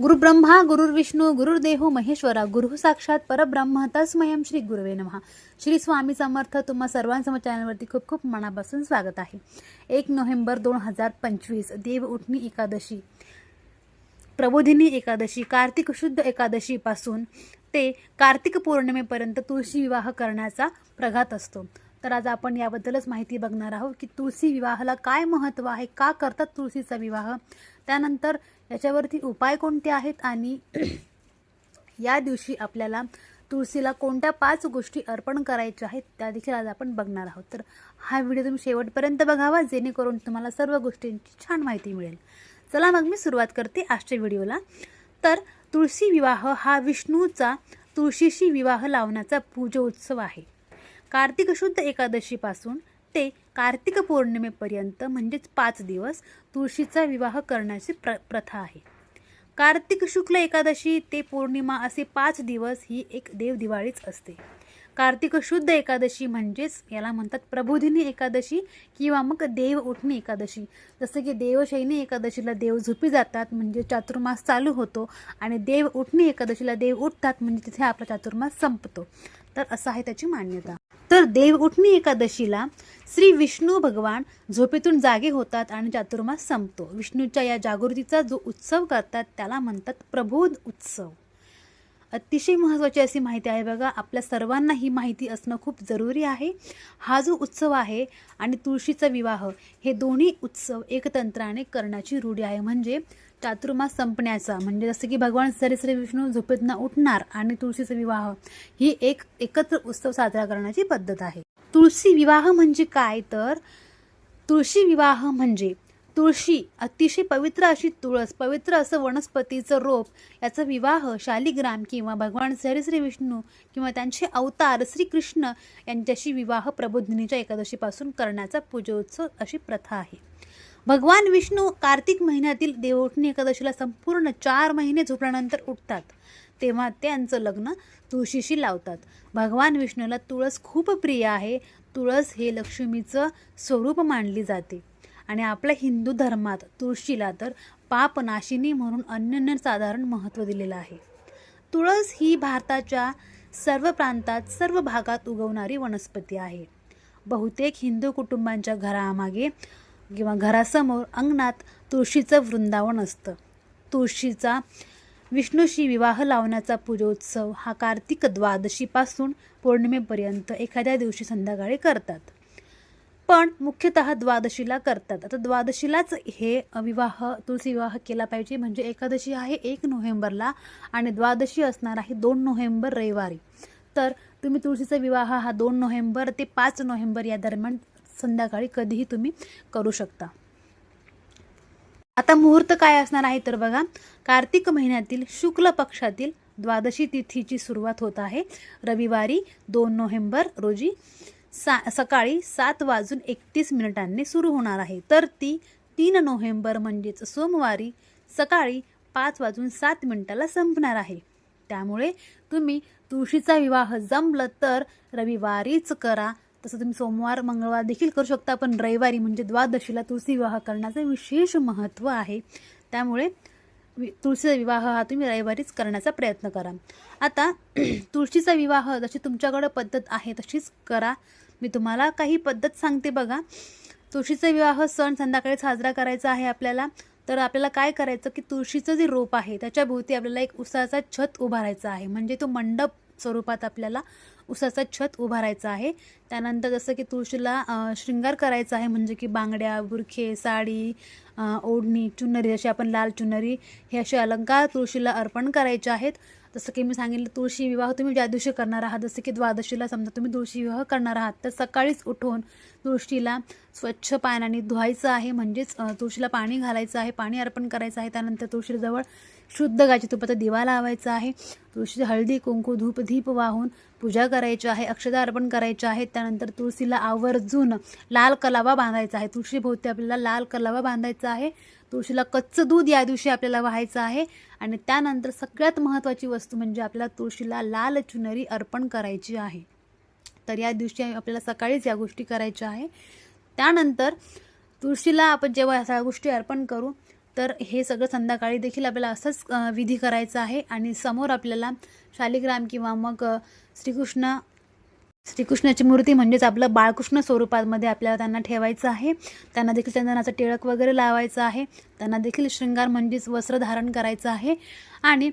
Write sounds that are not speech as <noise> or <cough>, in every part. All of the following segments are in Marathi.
गुरु ब्रह्मा गुरुर्विष्णू गुरुर्देहो महेश्वरा गुरु साक्षात परब्रह्म तस्मयम श्री गुरुवे नमः. श्री स्वामी समर्थ तुम्हा सर्वांसमोर चॅनलवरती खूप खूप मनापासून स्वागत आहे. एक नोव्हेंबर दोन हजार पंचवीस देव उठणी एकादशी. प्रबोधिनी एकादशी कार्तिक शुद्ध एकादशीपासून ते कार्तिक पौर्णिमेपर्यंत तुळशी विवाह करण्याचा प्रघात असतो. तर आज आपण याबद्दलच माहिती बघणार आहोत की तुळशी विवाहाला काय महत्त्व आहे का करतात तुळशीचा विवाह? त्यानंतर याच्यावरती उपाय कोणते आहेत आणि <clears throat> या दिवशी आपल्याला तुळशीला कोणत्या पाच गोष्टी अर्पण करायच्या आहेत त्या देखील आज आपण बघणार आहोत. तर हा व्हिडिओ तुम्ही शेवटपर्यंत बघावा जेणेकरून तुम्हाला सर्व गोष्टींची छान माहिती मिळेल. चला मग मी सुरुवात करते आजच्या व्हिडिओला. तर तुळशी विवाह हा विष्णूचा तुळशीशी विवाह लावण्याचा पूजोत्सव आहे. कार्तिक शुद्ध एकादशीपासून ते कार्तिक पौर्णिमेपर्यंत म्हणजेच पाच दिवस तुळशीचा विवाह करण्याची प्र प्रथा आहे. कार्तिक शुक्ल एकादशी ते पौर्णिमा असे पाच दिवस ही एक देवदिवाळीच असते. कार्तिक शुद्ध एकादशी म्हणजेच याला म्हणतात प्रबोधिनी एकादशी किंवा मग देव उठणी एकादशी. जसं की देवशैनी एकादशीला देव झोपी जातात म्हणजे चातुर्मास चालू होतो आणि देव उठणी एकादशीला देव उठतात म्हणजे तिथे आपला चातुर्मास संपतो. तर असं आहे त्याची मान्यता. तर देव उठणी एकादशीला श्री विष्णू भगवान झोपेतून जागे होतात आणि चातुर्मास संपतो. विष्णूच्या या जागृतीचा जो उत्सव करतात त्याला म्हणतात प्रबोध उत्सव. अतिशय महत्त्वाची अशी माहिती आहे बघा. आपल्या सर्वांना ही माहिती असणं खूप जरुरी आहे. हा जो उत्सव आहे आणि तुळशीचा विवाह हे दोन्ही उत्सव एकतंत्राने करण्याची रूढी आहे. म्हणजे चातुर्मास संपण्याचा म्हणजे जसं की भगवान श्री श्री विष्णू झोपेतनं उठणार आणि तुळशीचा विवाह ही एक एकत्र उत्सव साजरा करण्याची पद्धत आहे. तुळशी विवाह म्हणजे काय? तर तुळशी विवाह म्हणजे तुळशी अतिशय पवित्र अशी तुळस पवित्र असं वनस्पतीचं रोप याचा विवाह शालिग्राम किंवा भगवान श्री श्री विष्णू किंवा त्यांचे अवतार श्रीकृष्ण यांच्याशी विवाह प्रबोधिनीच्या एकादशीपासून करण्याचा पूजोत्सव अशी प्रथा आहे. भगवान विष्णू कार्तिक महिन्यातील देवोठणी एकादशीला संपूर्ण चार महिने झोपल्यानंतर उठतात. तेव्हा त्यांचं लग्न तुळशीशी लावतात. भगवान विष्णूला तुळस खूप प्रिय आहे. तुळस हे लक्ष्मीचं स्वरूप मानली जाते. आणि आपल्या हिंदू धर्मात तुळशीला तर पापनाशिनी म्हणून अनन्यसाधारण महत्त्व दिलेलं आहे. तुळस ही भारताच्या सर्व प्रांतात सर्व भागात उगवणारी वनस्पती आहे. बहुतेक हिंदू कुटुंबांच्या घरामागे किंवा घरासमोर अंगणात तुळशीचं वृंदावन असतं. तुळशीचा विष्णूशी विवाह लावण्याचा पूजोत्सव हा कार्तिक द्वादशीपासून पौर्णिमेपर्यंत एखाद्या दिवशी संध्याकाळी करतात. पण मुख्यतः द्वादशीला करतात. आता द्वादशीलाच हे विवाह तुळशी विवाह केला पाहिजे. म्हणजे एकादशी आहे एक नोव्हेंबरला आणि द्वादशी असणार आहे दोन नोव्हेंबर रविवारी. तर तुम्ही तुळशीचा विवाह हा दोन नोव्हेंबर ते पाच नोव्हेंबर या दरम्यान संध्याकाळी कधीही तुम्ही करू शकता. आता मुहूर्त काय असणार आहे तर बघा कार्तिक महिन्यातील शुक्ल पक्षातील द्वादशी तिथीची सुरुवात होत आहे. रविवारी दोन नोव्हेंबर रोजी सा सकाळी सात वाजून एकतीस मिनिटांनी सुरू होणार आहे. तर ती तीन नोव्हेंबर म्हणजेच सोमवारी सकाळी पाच वाजून सात मिनिटाला संपणार आहे. त्यामुळे तुम्ही तुळशीचा विवाह जमलं तर रविवारीच करा. तसं तुम्ही सोमवार मंगळवार देखील करू शकता पण रविवारी म्हणजे द्वादशीला तुळशी विवाह करण्याचं विशेष महत्त्व आहे. त्यामुळे वि तुळशीचा विवाह हा तुम्ही रविवारीच करण्याचा प्रयत्न करा. आता <clears throat> तुळशीचा विवाह जशी तुमच्याकडं पद्धत आहे तशीच करा. मी तुम्हाला काही पद्धत सांगते बघा. तुळशीचा विवाह सण संध्याकाळी साजरा करायचा आहे आपल्याला. तर आपल्याला काय करायचं की तुळशीचं जे रोप आहे त्याच्या भोवती आपल्याला एक उसाचा छत उभारायचा आहे. म्हणजे तो मंडप स्वरूपात आपल्याला उसाचा छत उभारायचा आहे. त्यानंतर जसं की तुळशीला शृंगार करायचा आहे म्हणजे की बांगड्या बुरखे साडी ओढणी चुनरी जशी आपण लाल चुनरी हे असे अलंकार तुळशीला अर्पण करायचे आहेत. जसं की मी सांगितलं तुळशी विवाह तुम्ही ज्या दिवशी करणार आहात जसं की द्वादशीला समजा तुम्ही तुळशी विवाह करणार आहात तर सकाळीच उठून तुळशीला स्वच्छ पाण्याने धुवायचं आहे म्हणजेच तुळशीला पाणी घालायचं आहे पाणी अर्पण करायचं आहे. त्यानंतर तुळशीजवळ शुद्ध गायची तुपाचा दिवा लावायचा आहे. तुळशी हळदी कुंकू धूप धीप वाहून पूजा करायचे आहे अक्षता अर्पण करायचे आहेत. त्यानंतर तुळशीला आवर्जून लाल कलावा बांधायचा आहे. तुळशीभोवती आपल्याला लाल कलावा बांधायचा आहे. तुळशीला कच्चं दूध या दिवशी आपल्याला व्हायचं आहे. आणि त्यानंतर सगळ्यात महत्त्वाची वस्तू म्हणजे आपल्याला तुळशीला लाल चुनरी अर्पण करायची आहे. तर या दिवशी आपल्याला सकाळीच या गोष्टी करायच्या आहे. त्यानंतर तुळशीला आपण जेव्हा ह्या सगळ्या गोष्टी अर्पण करू तर हे सगळं संध्याकाळी देखील आपल्याला असंच विधी करायचा आहे. आणि समोर आपल्याला शालिग्राम किंवा मग श्रीकृष्ण श्रीकृष्णाची मूर्ती म्हणजेच आपलं बाळकृष्ण स्वरूपामध्ये आपल्याला त्यांना ठेवायचं आहे. त्यांना देखील चंदनाचं टिळक वगैरे लावायचं आहे. त्यांना देखील शृंगार म्हणजेच वस्त्र धारण करायचं आहे. आणि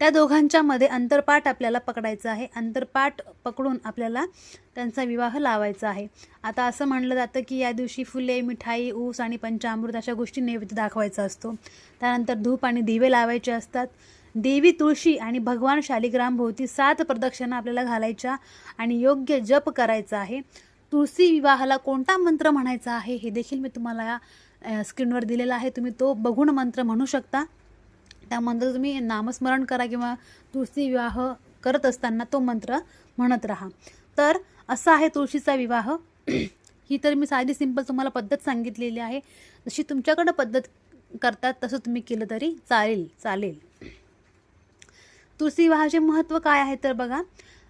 त्या दोघांच्यामध्ये अंतरपाठ आपल्याला पकडायचं आहे. अंतरपाठ पकडून आपल्याला त्यांचा विवाह लावायचा आहे. आता असं म्हणलं जातं की या दिवशी फुले मिठाई ऊस आणि पंचामृत अशा गोष्टी नैवेद्य दाखवायचा असतो. त्यानंतर धूप आणि दिवे लावायचे असतात. देवी तुळशी आणि भगवान शालिग्राम भोवती सात प्रदक्षिणा आपल्याला घालायच्या आणि योग्य जप करायचा आहे. तुळशी विवाहाला कोणता मंत्र म्हणायचा आहे हे देखील मी तुम्हाला या स्क्रीनवर दिलेला आहे. तुम्ही तो बघून मंत्र म्हणू शकता. त्या मंत्र तुम्ही नामस्मरण करा किंवा तुळशी विवाह करत असताना तो मंत्र म्हणत राहा. तर असा आहे तुळशीचा विवाह. ही तर मी साधी सिंपल तुम्हाला पद्धत सांगितलेली आहे. जशी तुमच्याकडं पद्धत करतात तसं तुम्ही केलं तरी चालेल चालेल. तुळशी विवाहाचे महत्त्व काय आहे तर बघा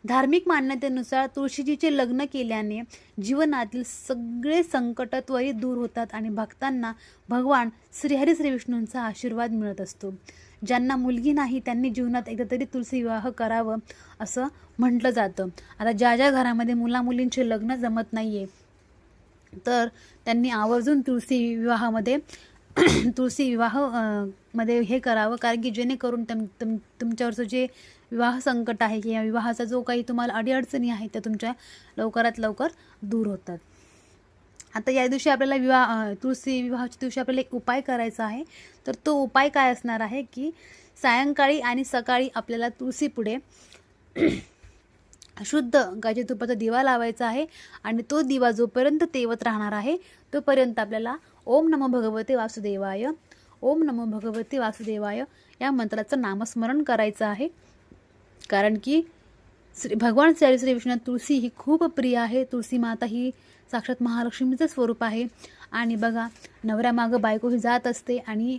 धार्मिक मान्यतेनुसार तुळशीजीचे लग्न केल्याने जीवनातील सगळे संकट त्वरित दूर होतात आणि भक्तांना भगवान श्रीहरी श्री विष्णूंचा आशीर्वाद मिळत असतो. ज्यांना मुलगी नाही त्यांनी जीवनात एकदा तरी तुळशी विवाह करावं असं म्हटलं जातं. आता ज्या ज्या घरामध्ये मुलामुलींचे लग्न जमत नाही आहे तर त्यांनी आवर्जून तुळशी विवाहामध्ये <clears throat> तुळशी विवाहमध्ये हे करावं कारण की जेणेकरून तुम तुम तुमच्यावरचं जे विवाह संकट आहे किंवा विवाहाचा जो काही तुम्हाला अडीअडचणी आहेत त्या तुमच्या लवकरात लवकर दूर होतात. आता या दिवशी आपल्याला विवाह तुळशी विवाहाच्या दिवशी आपल्याला एक उपाय करायचा आहे. तर तो उपाय काय असणार आहे की सायंकाळी आणि सकाळी आपल्याला तुळशीपुढे <clears throat> शुद्ध गायच्या तुपाचा दिवा लावायचा आहे आणि तो दिवा जोपर्यंत तेवत राहणार आहे तोपर्यंत आपल्याला ओम नमो भगवते वासुदेवाय. ओम नमो भगवते वासुदेवाय. या मंत्राचं नामस्मरण करायचं आहे. कारण की श्री भगवान श्री श्री विष्णू तुळशी ही खूप प्रिय आहे. तुळशी माता ही साक्षात महालक्ष्मीचं स्वरूप आहे. आणि बघा नवऱ्यामागं बायको ही जात असते आणि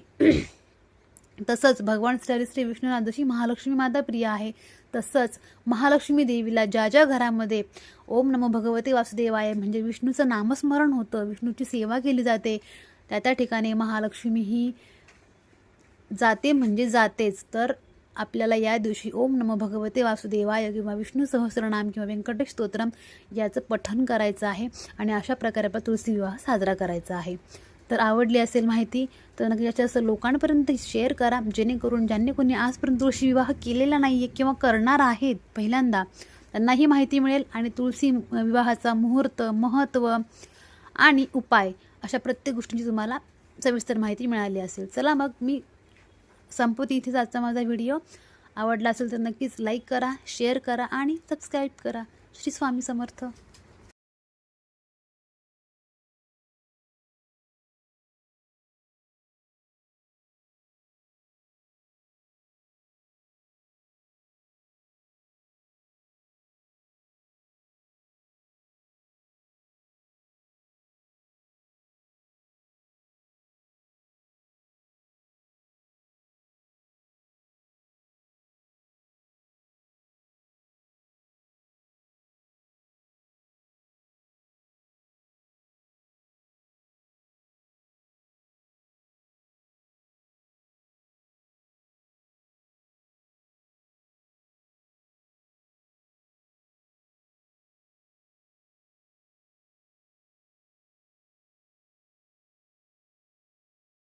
तसंच भगवान श्री श्री विष्णूनाथ जशी महालक्ष्मी माता प्रिय आहे. तसंच महालक्ष्मी देवीला ज्या ज्या घरामध्ये ओम नमो भगवते वासुदेवाय म्हणजे विष्णूचं नामस्मरण होतं विष्णूची सेवा केली जाते त्या त्या ठिकाणी महालक्ष्मी ही जाते म्हणजे जातेच. तर आपल्याला या दिवशी ओम नमो भगवते वासुदेवाय किंवा विष्णू सहस्रनाम किंवा व्यंकटेश स्तोत्रम याचं पठन करायचं आहे आणि अशा प्रकारे आपला तुळशी विवाह साजरा करायचा आहे. तर आवडली असेल माहिती तर नक्की याच्या जास्त लोकांपर्यंत शेअर करा. जेणेकरून ज्यांनी कोणी आजपर्यंत तुळशी विवाह केलेला नाही आहे किंवा करणार आहेत पहिल्यांदा त्यांनाही माहिती मिळेल आणि तुळशी विवाहाचा मुहूर्त महत्त्व आणि उपाय अशा प्रत्येक गोष्टींची तुम्हाला सविस्तर माहिती मिळाली असेल. चला मग मी संपवते इथेच आजचा माझा व्हिडिओ आवडला असेल तर नक्कीच लाईक करा शेअर करा आणि सबस्क्राईब करा. श्री स्वामी समर्थ.